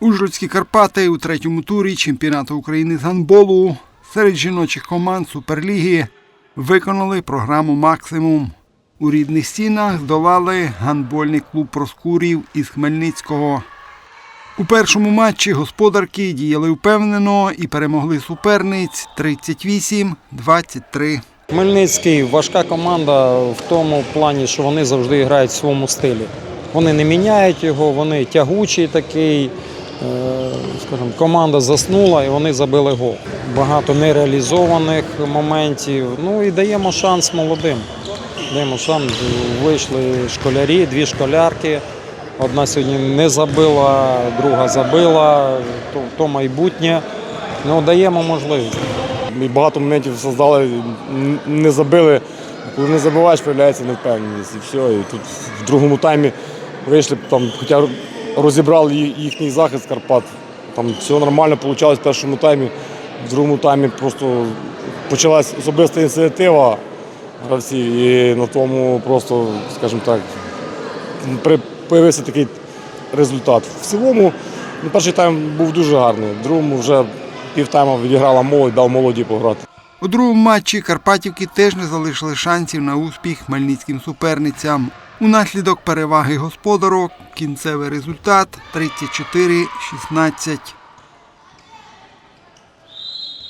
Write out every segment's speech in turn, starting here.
Ужгородські Карпати у третьому турі чемпіонату України з гандболу серед жіночих команд Суперліги виконали програму Максимум. У рідних стінах здолали гандбольний клуб Проскурів із Хмельницького. У першому матчі господарки діяли впевнено і перемогли суперниць 38-23. Хмельницький важка команда в тому плані, що вони завжди грають в своєму стилі. Вони не міняють його, вони тягучий такий. Е, Скажімо, команда заснула і вони забили гол. Багато нереалізованих моментів. Ну і даємо шанс молодим. Даємо шанс. Вийшли школярі, дві школярки. Одна сьогодні не забила, друга забила, то, то майбутнє. Ну, даємо можливість. Ми багато моментів создали, не забили. Коли не забиваєш, з'являється невпевненість. І все. І тут в другому таймі вийшли, там, хоча розібрали їхній захист Карпат. Там все нормально вийшло в першому таймі. В другому таймі просто почалась особиста ініціатива гравців. І на тому просто, скажімо так, появився такий результат. В цілому, ну, перший тайм був дуже гарний. В другому вже півтайма відіграла молодь, дав молоді пограти. У другому матчі Карпатівки теж не залишили шансів на успіх хмельницьким суперницям. Унаслідок переваги господарок кінцевий результат 34-16.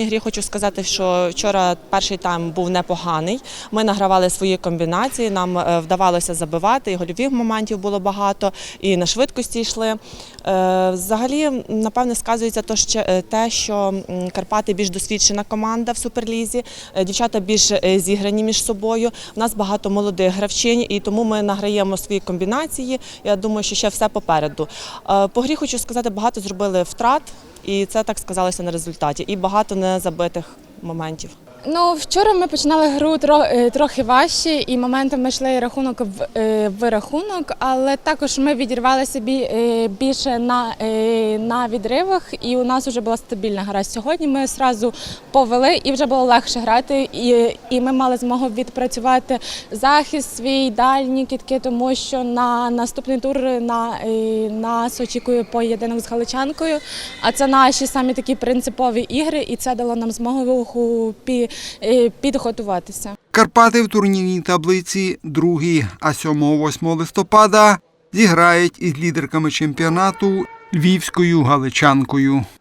Грі хочу сказати, що вчора перший тайм був непоганий. Ми награвали свої комбінації, нам е, вдавалося забивати, і гольових моментів було багато, і на швидкості йшли. Е, Взагалі, напевне, сказується е, те, що Карпати більш досвідчена команда в суперлізі, дівчата більш зіграні між собою. У нас багато молодих гравчинь, і тому ми награємо свої комбінації. Я думаю, що ще все попереду. По грі хочу сказати, багато зробили втрат. І це так сказалося на результаті. І багато незабитих моментів. Ну, вчора ми починали гру е, трохи важче, і моментами йшли рахунок в, е, рахунок, але також ми відірвалися е, більше на, на відривах, і у нас вже була стабільна гра. Сьогодні ми одразу повели і вже було легше грати. І, і ми мали змогу відпрацювати захист свій, дальні кітки, тому що на наступний тур на, нас очікує поєдинок з Галичанкою. А це наші самі такі принципові ігри, і це дало нам змогу пі- підготуватися. Карпати в турнірній таблиці другі, а 7-8 листопада зіграють із лідерками чемпіонату львівською галичанкою.